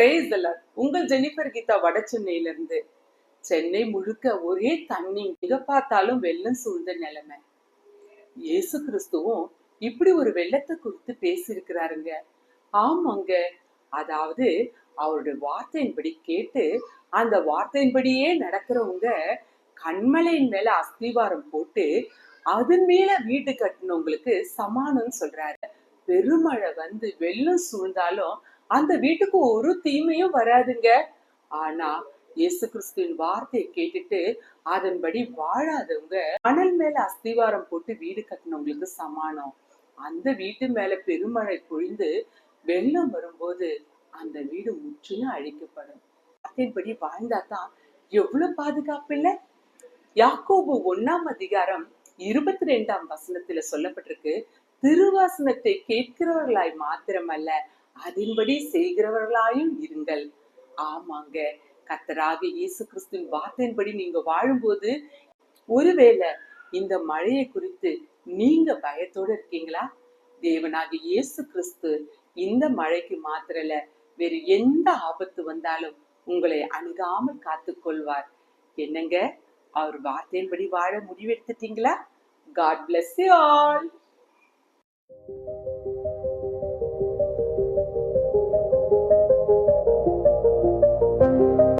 Brace உங்கள் Jennifer Geetha வட சென்னையில இருந்து சென்னை முழுக்க ஒரே தண்ணி எங்க பார்த்தாலும் வெள்ளம் சூழ்ந்த நிலைமை. இயேசு கிறிஸ்துவும் இப்படி ஒரு வெள்ளத்தை குறித்து பேசியிருக்கிறாருங்க. ஆமாங்க. அதாவது அவருடைய வார்த்தையின்படி கேட்டு அந்த வார்த்தையின்படியே நடக்கிறவங்க கண்மலையின் மேல அஸ்திவாரம் போட்டு அதன் மேல வீடு கட்டினவங்களுக்கு சமானம் சொல்றாரு. பெருமழை வந்து வெள்ளம் சூழ்ந்தாலும் அந்த வீட்டுக்கு ஒரு தீமையும் வராதுங்க. ஆனா இயேசு கிறிஸ்துவின் வார்த்தையை கேட்டுட்டு அதன்படி வாழாதவங்க மணல் மேல அஸ்திவாரம் போட்டு வீடு கட்டினவங்களுக்கு சமானம். அந்த வீட்டு மேல பெருமழை பொழிந்து வெள்ளம் வரும்போது அந்த வீடு முற்றிலும் அழிக்கப்படும். வார்த்தையின்படி வாழ்ந்தாதான் எவ்வளவு பாதுகாப்பு இல்ல? யாக்கோபு ஒன்னாம் அதிகாரம் இருபத்தி ரெண்டாம் வசனத்துல சொல்லப்பட்டிருக்கு திருவாசனத்தை கேட்கிறவர்களாய் மாத்திரமல்ல அதன்படி செய்கிறவர்களாயும் இருங்கள். ஆமாங்க. கத்தராக இயேசு கிறிஸ்துவின் வார்த்தையின்படி நீங்க வாழும்போது ஒருவேளை இந்த மழையை குறித்து நீங்க பயத்தோட இருக்கீங்களா? தேவனாக இயேசு கிறிஸ்து இந்த மழைக்கு மாத்திரல வேறு எந்த ஆபத்து வந்தாலும் உங்களை அணுகாமல் காத்துக்கொள்வார். என்னங்க? அவர் வார்த்தையின்படி வாழ முடிவெடுத்துட்டீங்களா? God bless you